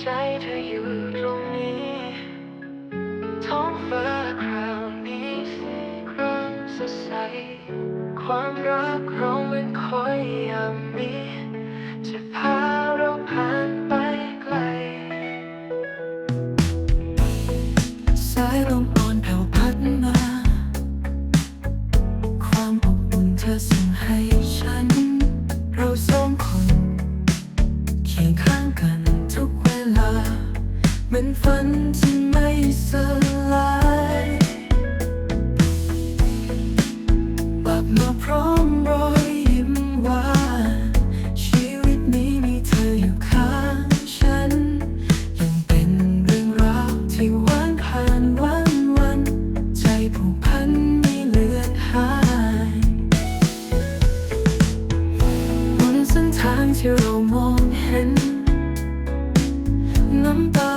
ใจเธออยู่ตรงนี้ท้องฟ้าคราวนี้สีครามสดใส ความรักเรามันคอยยามมีจะพาเราผ่านไปไกล สายลมอ่อนแผ่วพัดมา ความอบอุ่นเธอส่งให้ฉัน เรา เหมือนฝันที่ไม่สลายกลับมาพร้อมรอยยิ้มหวานชีวิตนี้มีเธออยู่ข้างฉัน ยังเป็นเรื่องราวที่หวานผ่านวันวัน ใจผูกพันไม่เลือนหายบนเส้นทางที่เรามองเห็น น้ำตา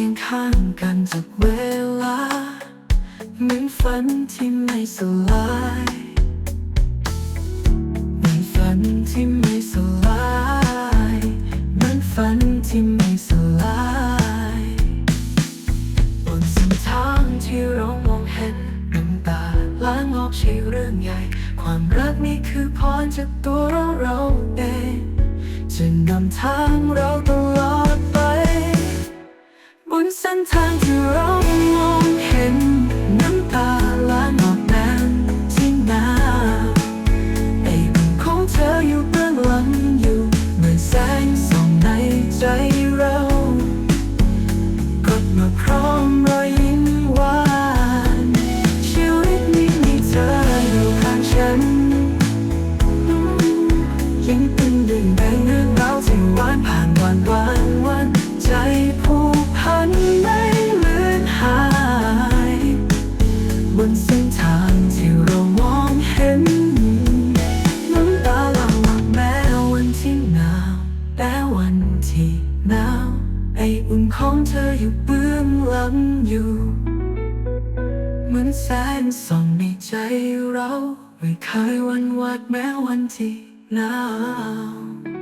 คียงข้างกันจากเวลาเหมือนฝันที่ไม่สลายเหมือนฝันที่ไม่สลายเหมือนฝันที่ไม่สลายบนเส้นทางที่เรามองเห็นน้ำตาล้างออกใช่เรื่องใหญ่ ความรักนี้คือพรจากตัวเราเราเองจะนำทางเราตลอดไป หนาวไออุ่นของเธออยู่เบื้องหลังอยู่ เหมือนแสงส่องในใจเรา ไม่เคยวันวาดแม้วันที่หนาว